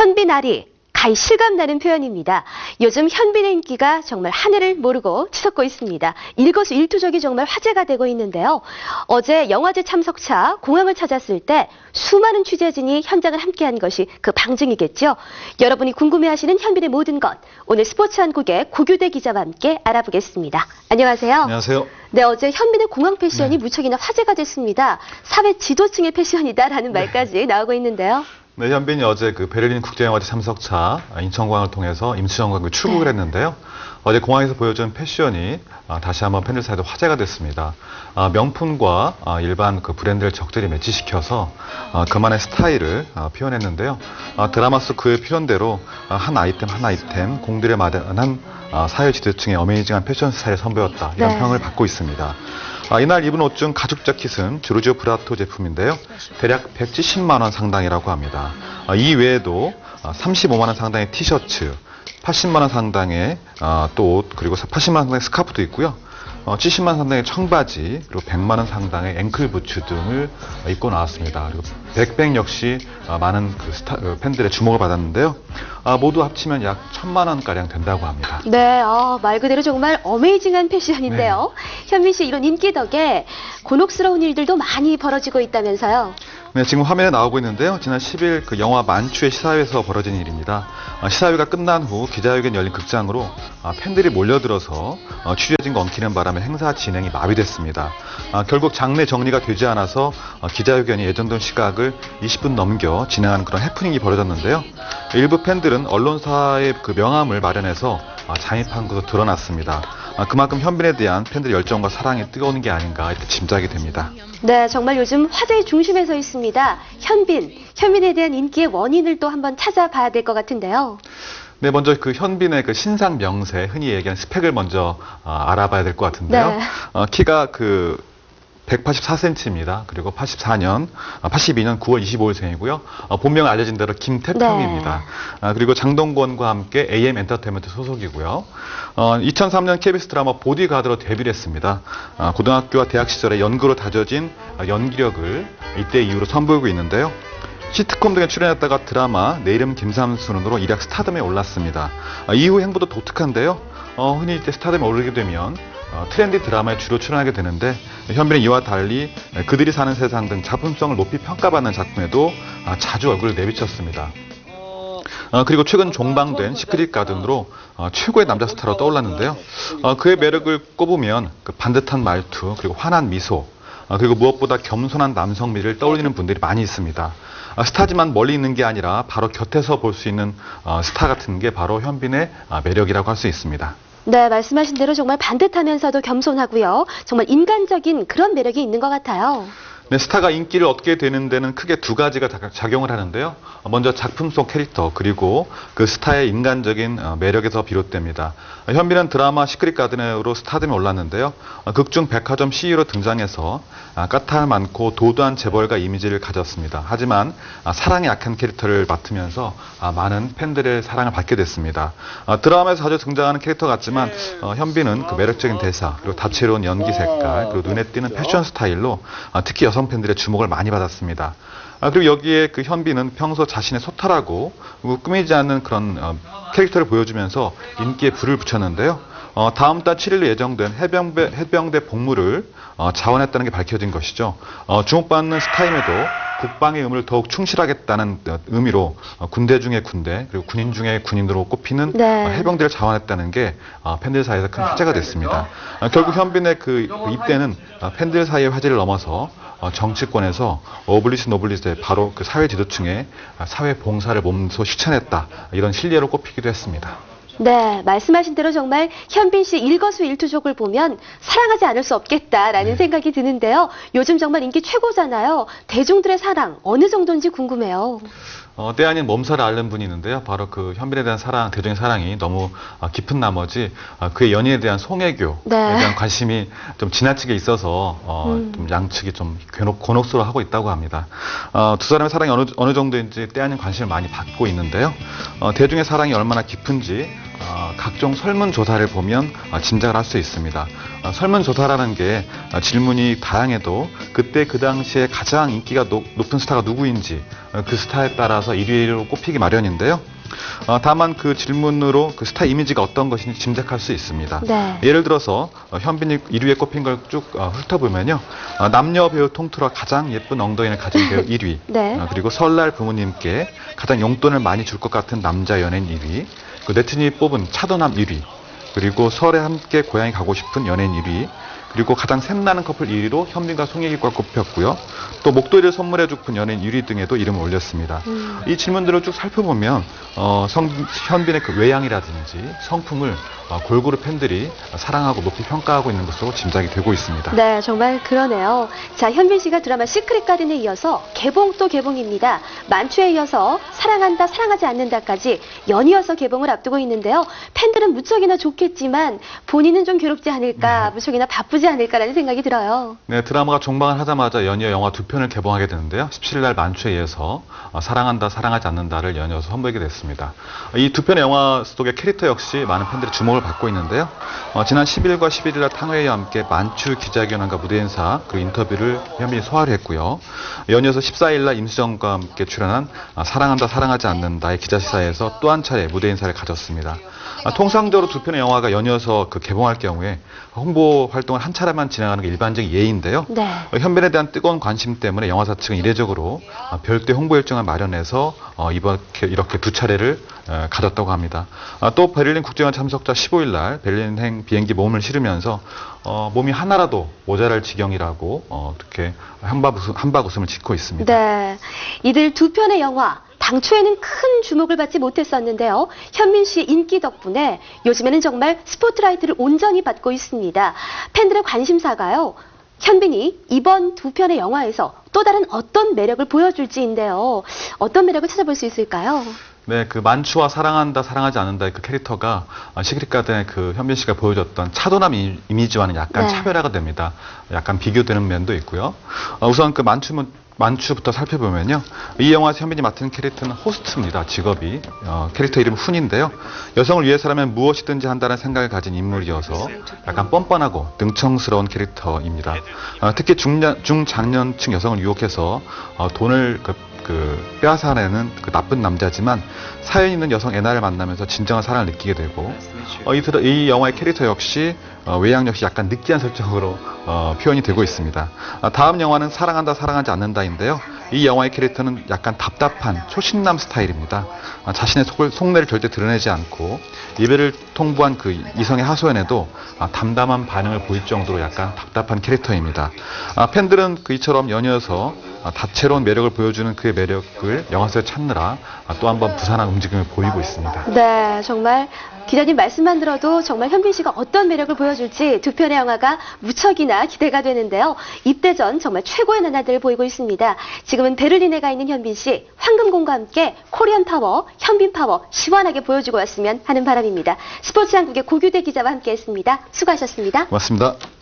현빈아리 가히 실감나는 표현입니다. 요즘 현빈의 인기가 정말 하늘을 모르고 치솟고 있습니다. 일거수일투족이 정말 화제가 되고 있는데요. 어제 영화제 참석차 공항을 찾았을 때 수많은 취재진이 현장을 함께한 것이 그 방증이겠죠. 여러분이 궁금해하시는 현빈의 모든 것 오늘 스포츠 한국의 고규대 기자와 함께 알아보겠습니다. 안녕하세요. 안녕하세요. 네, 어제 현빈의 공항 패션이 네. 무척이나 화제가 됐습니다. 사회 지도층의 패션이다라는 말까지 나오고 있는데요. 네, 현빈이 어제 그 베를린 국제영화제 참석차 인천공항을 통해서 임수정관을 출국을 네. 했는데요. 어제 공항에서 보여준 패션이 아, 다시 한번 팬들 사이도 화제가 됐습니다. 아, 명품과 아, 일반 그 브랜드를 적절히 매치시켜서 아, 그만의 스타일을 아, 표현했는데요. 아, 드라마 속 그의 표현대로 아, 한 아이템 한 아이템 공들여 마련한 아, 사회 지도층의 어메이징한 패션 스타일을 선보였다. 이런 네. 평을 받고 있습니다. 아, 이날 입은 옷 중 가죽 자켓은 주르지오 브라토 제품인데요. 대략 170만 원 상당이라고 합니다. 아, 이 외에도 아, 35만 원 상당의 티셔츠, 80만 원 상당의 아, 또 옷, 그리고 80만 원 상당의 스카프도 있고요. 어, 70만 원 상당의 청바지, 그리고 100만 원 상당의 앵클 부츠 등을 어, 입고 나왔습니다. 그리고 백백 역시 어, 많은 그 스타, 어, 팬들의 주목을 받았는데요. 아, 모두 합치면 약 천만 원 가량 된다고 합니다. 네, 아, 말 그대로 정말 어메이징한 패션인데요. 현민 씨 이런 인기 덕에 곤혹스러운 일들도 많이 벌어지고 있다면서요. 네, 지금 화면에 나오고 있는데요. 지난 10일 그 영화 만추의 시사회에서 벌어진 일입니다. 아, 시사회가 끝난 후 기자회견 열린 극장으로 아, 팬들이 몰려들어서 어, 취재진과 엉키는 바람에 행사 진행이 마비됐습니다. 아, 결국 장례 정리가 되지 않아서 어, 기자회견이 예정된 시각을 20분 넘겨 진행하는 그런 해프닝이 벌어졌는데요. 일부 팬들은 언론사의 그 명함을 마련해서 아, 잠입한 것으로 드러났습니다. 아, 그만큼 현빈에 대한 팬들의 열정과 사랑이 뜨거운 게 아닌가 이렇게 짐작이 됩니다. 네, 정말 요즘 화제의 중심에 서 있습니다. 현빈, 현빈에 대한 인기의 원인을 또 한번 찾아봐야 될 것 같은데요. 네, 먼저 그 현빈의 그 신상 명세, 흔히 얘기하는 스펙을 먼저 아, 알아봐야 될 것 같은데요. 네. 어, 키가 그 184cm입니다. 그리고 84년, 82년 9월 25일생이고요. 어, 본명은 알려진 대로 김태평입니다. 네. 아, 그리고 장동건과 함께 AM 엔터테인먼트 소속이고요. 어, 2003년 KBS 드라마 보디가드로 데뷔를 했습니다. 아, 고등학교와 대학 시절에 연구로 다져진 아, 연기력을 이때 이후로 선보이고 있는데요. 시트콤 등에 출연했다가 드라마 내 이름 김삼순으로 일약 스타덤에 올랐습니다. 아, 이후 행보도 독특한데요. 어, 흔히 이때 스타덤에 오르게 되면 어, 트렌디 드라마에 주로 출연하게 되는데 현빈은 이와 달리 그들이 사는 세상 등 작품성을 높이 평가받는 작품에도 아, 자주 얼굴을 내비쳤습니다. 어, 그리고 최근 종방된 시크릿 가든으로 어, 최고의 남자 스타로 떠올랐는데요. 어, 그의 매력을 꼽으면 그 반듯한 말투 그리고 환한 미소 어, 그리고 무엇보다 겸손한 남성미를 떠올리는 분들이 많이 있습니다. 아, 스타지만 멀리 있는 게 아니라 바로 곁에서 볼 수 있는 어, 스타 같은 게 바로 현빈의 아, 매력이라고 할 수 있습니다. 네, 말씀하신 대로 정말 반듯하면서도 겸손하고요. 정말 인간적인 그런 매력이 있는 것 같아요. 네, 스타가 인기를 얻게 되는 데는 크게 두 가지가 다- 작용을 하는데요. 어, 먼저 작품 속 캐릭터 그리고 그 스타의 인간적인 어, 매력에서 비롯됩니다. 어, 현빈은 드라마 시크릿 가든으로 스타덤에 올랐는데요. 어, 극중 백화점 CEO로 등장해서 아, 까탈 많고 도도한 재벌가 이미지를 가졌습니다. 하지만 아, 사랑에 약한 캐릭터를 맡으면서 아, 많은 팬들의 사랑을 받게 됐습니다. 아, 드라마에서 자주 등장하는 캐릭터 같지만 어, 현빈은 그 매력적인 대사 그리고 다채로운 연기 색깔 그리고 눈에 띄는 패션 스타일로 아, 특히 여성 팬들의 주목을 많이 받았습니다. 아, 그리고 여기에 그 현빈은 평소 자신의 소탈하고 꾸미지 않는 그런 어, 캐릭터를 보여주면서 인기에 불을 붙였는데요. 어, 다음 달 7일 예정된 해병대, 해병대 복무를 어, 자원했다는 게 밝혀진 것이죠. 어, 주목받는 스타임에도 국방의 의무를 더욱 충실하겠다는 어, 의미로 어, 군대 중의 군대 그리고 군인 중의 군인으로 꼽히는 네. 어, 해병대를 자원했다는 게 어, 팬들 사이에서 큰 화제가 됐습니다. 어, 결국 현빈의 그, 그 입대는 어, 팬들 사이의 화제를 넘어서 어, 정치권에서 오블리스 노블리스의 바로 그 사회 지도층의 아, 사회 봉사를 몸소 실천했다 이런 신뢰로 꼽히기도 했습니다. 네, 말씀하신 대로 정말 현빈 씨 일거수일투족을 보면 사랑하지 않을 수 없겠다라는 네. 생각이 드는데요. 요즘 정말 인기 최고잖아요. 대중들의 사랑 어느 정도인지 궁금해요. 어, 때 아닌 몸살을 앓는 분이 있는데요. 바로 그 현빈에 대한 사랑, 대중의 사랑이 너무 아, 깊은 나머지 아, 그의 연인에 대한 송혜교에 네. 대한 관심이 좀 지나치게 있어서 어, 음. 좀 양측이 좀 곤혹, 곤혹스러워하고 있다고 합니다. 어, 두 사람의 사랑이 어느, 어느 정도인지 때 아닌 관심을 많이 받고 있는데요. 어, 대중의 사랑이 얼마나 깊은지 각종 설문조사를 보면 어, 짐작을 할 수 있습니다. 어, 설문조사라는 게 어, 질문이 다양해도 그때 그 당시에 가장 인기가 높, 은 스타가 누구인지 어, 그 스타에 따라서 1위로 꼽히기 마련인데요. 어, 다만 그 질문으로 그 스타 이미지가 어떤 것인지 짐작할 수 있습니다. 네. 예를 들어서 어, 현빈이 1위에 꼽힌 걸 쭉 훑어보면요. 어, 남녀 배우 통틀어 가장 예쁜 엉덩이를 가진 배우 1위. 네. 어, 그리고 설날 부모님께 가장 용돈을 많이 줄 것 같은 남자 연예인 1위. 그 네티즌이 뽑은 차도남 1위. 그리고 설에 함께 고향에 가고 싶은 연예인 1위. 그리고 가장 샘나는 커플 1위로 현빈과 송혜교가 꼽혔고요. 또 목도리를 선물해 주픈 연예인 1위 등에도 이름을 올렸습니다. 음. 이 질문들을 쭉 살펴보면 어, 성, 현빈의 그 외양이라든지 성품을 어, 골고루 팬들이 사랑하고 높이 평가하고 있는 것으로 짐작이 되고 있습니다. 네, 정말 그러네요. 자, 현빈 씨가 드라마 시크릿 가든에 이어서 개봉 또 개봉입니다. 만추에 이어서 사랑한다, 사랑하지 않는다까지 연이어서 개봉을 앞두고 있는데요. 팬들은 무척이나 좋겠지만 본인은 좀 괴롭지 않을까, 무척이나 바쁘지 않을까라는 생각이 들어요. 네, 드라마가 종방을 하자마자 연이어 영화 두 편을 개봉하게 되는데요. 17일 날 만추에 의해서 어, 사랑한다, 사랑하지 않는다를 연이어서 선보이게 됐습니다. 이 두 편의 영화 속의 캐릭터 역시 많은 팬들의 주목을 받고 있는데요. 어, 지난 10일과 11일 날 탕웨이와 함께 만추 기자회견과 무대 인사 그 인터뷰를 현빈이 소화를 했고요. 연이어서 14일 날 임수정과 함께 출연한 아, 사랑한다, 사랑하지 않는다의 기자시사에서 또 한 차례 무대 인사를 가졌습니다. 아, 통상적으로 두 편의 영화가 연이어서 그 개봉할 경우에 홍보 활동을 한 차례만 진행하는 게 일반적인 예인데요. 네. 어, 현빈에 대한 뜨거운 관심 때문에 영화사 측은 이례적으로 어, 별도의 홍보 일정을 마련해서 어, 이렇게, 이렇게 두 차례를 어, 가졌다고 합니다. 아, 또 베를린 국제영화 참석자 15일 날 베를린행 비행기 모험을 실으면서 어, 몸이 하나라도 모자랄 지경이라고 어, 그렇게 한박 웃음, 한박 웃음을 짓고 있습니다. 네. 이들 두 편의 영화, 당초에는 큰 주목을 받지 못했었는데요. 현민 씨의 인기 덕분에 요즘에는 정말 스포트라이트를 온전히 받고 있습니다. 팬들의 관심사가요. 현빈이 이번 두 편의 영화에서 또 다른 어떤 매력을 보여줄지인데요. 어떤 매력을 찾아볼 수 있을까요? 네, 그 만추와 사랑한다, 사랑하지 않는다의 그 캐릭터가 아, 시크릿 가든의 그 현빈 씨가 보여줬던 차도남 이- 이미지와는 약간 네. 차별화가 됩니다. 약간 비교되는 면도 있고요. 어, 우선 그 만추는 만추부터 살펴보면요. 이 영화에서 현빈이 맡은 캐릭터는 호스트입니다. 직업이. 어, 캐릭터 이름 훈인데요. 여성을 위해서라면 무엇이든지 한다는 생각을 가진 인물이어서 약간 뻔뻔하고 능청스러운 캐릭터입니다. 어, 특히 중년, 중장년층 여성을 유혹해서 어, 돈을 그, 그 빼앗아내는 그 나쁜 남자지만 사연 있는 여성 애나를 만나면서 진정한 사랑을 느끼게 되고 어, 이, 영화의 캐릭터 역시 어, 외양 역시 약간 느끼한 설정으로 어, 표현이 되고 있습니다. 아, 다음 영화는 사랑한다 사랑하지 않는다인데요. 이 영화의 캐릭터는 약간 답답한 초신남 스타일입니다. 아, 자신의 속을, 속내를 절대 드러내지 않고 이별을 통보한 그 이성의 하소연에도 아, 담담한 반응을 보일 정도로 약간 답답한 캐릭터입니다. 아, 팬들은 그 이처럼 연이어서 아, 다채로운 매력을 보여주는 그의 매력을 영화에서 찾느라 아, 또한 번 부산한 움직임을 보이고 있습니다. 네, 정말 기자님 말씀만 들어도 정말 현빈 씨가 어떤 매력을 보여줄지 두 편의 영화가 무척이나 기대가 되는데요. 입대 전 정말 최고의 나날들을 보이고 있습니다. 지금은 베를린에 가 있는 현빈 씨, 황금공과 함께 코리안 파워, 현빈 파워 시원하게 보여주고 왔으면 하는 바람입니다. 스포츠 한국의 고규대 기자와 함께했습니다. 수고하셨습니다. 고맙습니다.